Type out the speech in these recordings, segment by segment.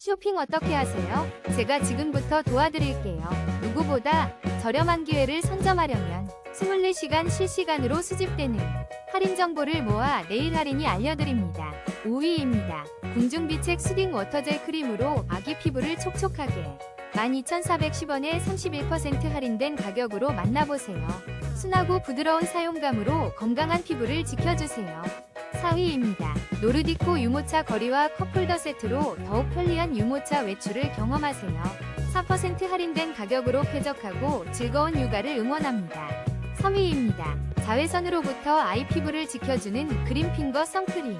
쇼핑 어떻게 하세요? 제가 지금부터 도와드릴게요. 누구보다 저렴한 기회를 선점하려면 24시간 실시간으로 수집되는 할인 정보를 모아 내일 할인이 알려드립니다. 5위입니다. 궁중비책 수딩 워터젤 크림으로 아기 피부를 촉촉하게 12,410원에 31% 할인된 가격으로 만나보세요. 순하고 부드러운 사용감으로 건강한 피부를 지켜주세요. 4위입니다. 노르디코 유모차 거리와 컵홀더 세트로 더욱 편리한 유모차 외출을 경험하세요. 4% 할인된 가격으로 쾌적하고 즐거운 육아를 응원합니다. 3위입니다. 자외선으로부터 아이 피부를 지켜주는 그린핑거 선크림.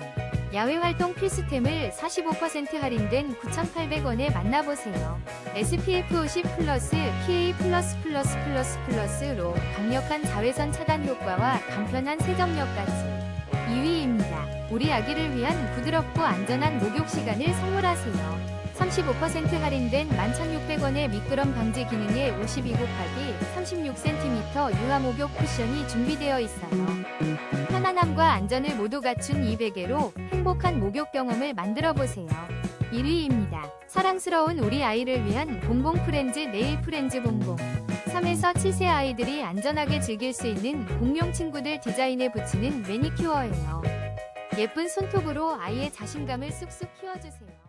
야외 활동 필수템을 45% 할인된 9,800원에 만나보세요. SPF 50 플러스 PA 플러스 플러스 플러스 플러스로 강력한 자외선 차단 효과와 간편한 세정력까지. 2위입니다. 우리 아기를 위한 부드럽고 안전한 목욕 시간을 선물하세요. 35% 할인된 11,600원의 미끄럼 방지 기능에 52 곱하기 36cm 유화 목욕 쿠션이 준비되어 있어요. 편안함과 안전을 모두 갖춘 이 베개로 행복한 목욕 경험을 만들어 보세요. 1위입니다. 사랑스러운 우리 아이를 위한 봉봉 프렌즈 네일 프렌즈 봉봉. 3에서 7세 아이들이 안전하게 즐길 수 있는 공룡 친구들 디자인에 붙이는 매니큐어예요. 예쁜 손톱으로 아이의 자신감을 쑥쑥 키워주세요.